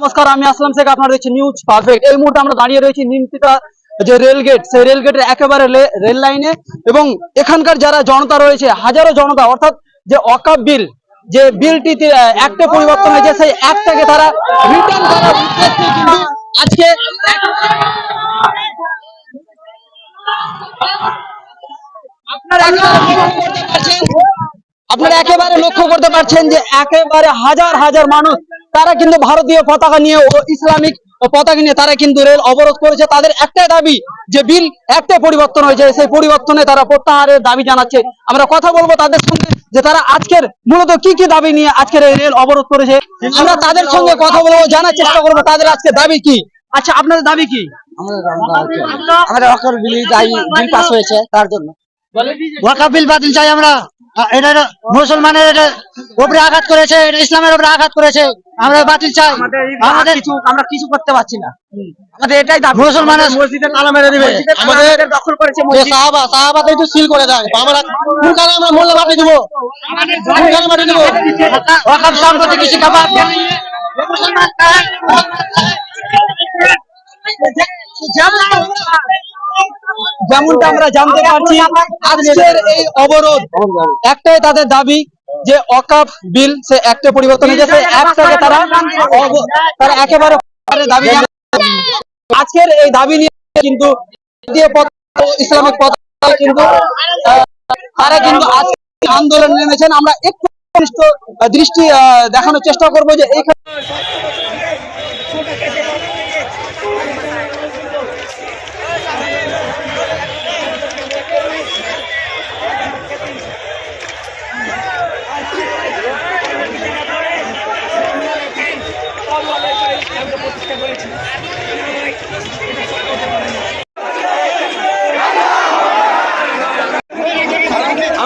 নমস্কার, আমি আসলাম শেখ, আপনারা দেখছি নিউজ পারফেক্ট এই মুহূর্তে আমরা দাঁড়িয়ে রয়েছি নিমতিতা, যে রেল গেট সেই রেল গেটের একেবারে রেল লাইনে এবং এখানকার যারা জনতা রয়েছে, হাজারো জনতা, অর্থাৎ যে অকাপ বিল যে বিলটি একটা পরিবর্তন হয়েছে, সেই একটাকে তারা উদ্দেশ্যে আজকে আপনারা লক্ষ্য করতে পারছেন যে একেবারে হাজার হাজার মানুষ, তারা কিন্তু ভারতীয় পতাকা নিয়ে ও ইসলামিক পতাকা নিয়ে তারা কিন্তু রেল অবরোধ করেছে। তাদের একটাই দাবি যে বিল একটা পরিবর্তন হয়েছে, সেই পরিবর্তনে তারা প্রত্যাহারের দাবি জানাচ্ছে। আমরা কথা বলব তাদের সঙ্গে যে তারা আজকের মূলত কি কি দাবি নিয়ে আজকের এই রেল অবরোধ করেছে। আমরা তাদের সঙ্গে কথা বলব, জানার চেষ্টা করব, তাদের আজকে দাবি কি? আচ্ছা আপনাদের দাবি কি? আমাদের বিল পাস হয়েছে তার জন্য। ওয়াকাফ বিল বাতিল চাই আমরা। এটা মুসলমানের এটা উপরে আঘাত করেছে এটা ইসলামের উপরে আঘাত করেছে আমরা বাতিল চাই। আমাদের কিছু আমরা কিছু করতে পারছি না। আমাদের এটাই দাবি। মুসলমানের মসজিদে তালা মেরে দিবে। আমাদের দখল করেছে মসজিদ। সাহাবা সাহাবা তো একটু সিল করে দেয় আমরা কোনখানে আমরা মূল্য মাটি দিব। কোনখানে মাটি দিব। ওয়াকাফ সম্পত্তি কৃষি খাবার যেমনটা আমরা জানতে পারছি আজকের এই অবরোধ একটাই তাদের দাবি যে অকাপ বিল সে একটা পরিবর্তন হয়ে গেছে একটাকে তারা তারা একেবারে দাবি আজকের এই দাবি নিয়ে কিন্তু ইসলামিক পতাকা কিন্তু তারা কিন্তু আজকে আন্দোলন নেমেছেন। আমরা একটু দৃষ্টি আহ, দেখানোর চেষ্টা করব যে এখানে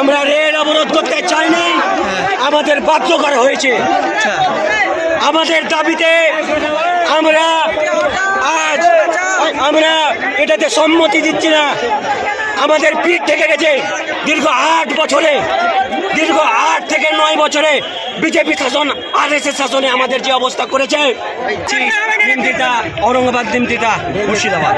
আমরা রেল অবরোধ করতে চাই নাই আমাদের বাধ্য করা হয়েছে। আমাদের দাবিতে আমরা আজ, আমরা এটাতে সম্মতি দিচ্ছি না। আমাদের পিঠ থেকে গেছে দীর্ঘ আট বছরে, দীর্ঘ বছরে বিজেপি শাসন আর এস শাসনে আমাদের যে অবস্থা করেছে নিন্দিতা ঔরঙ্গাবাদ নিন্দিতা মুর্শিদাবাদ।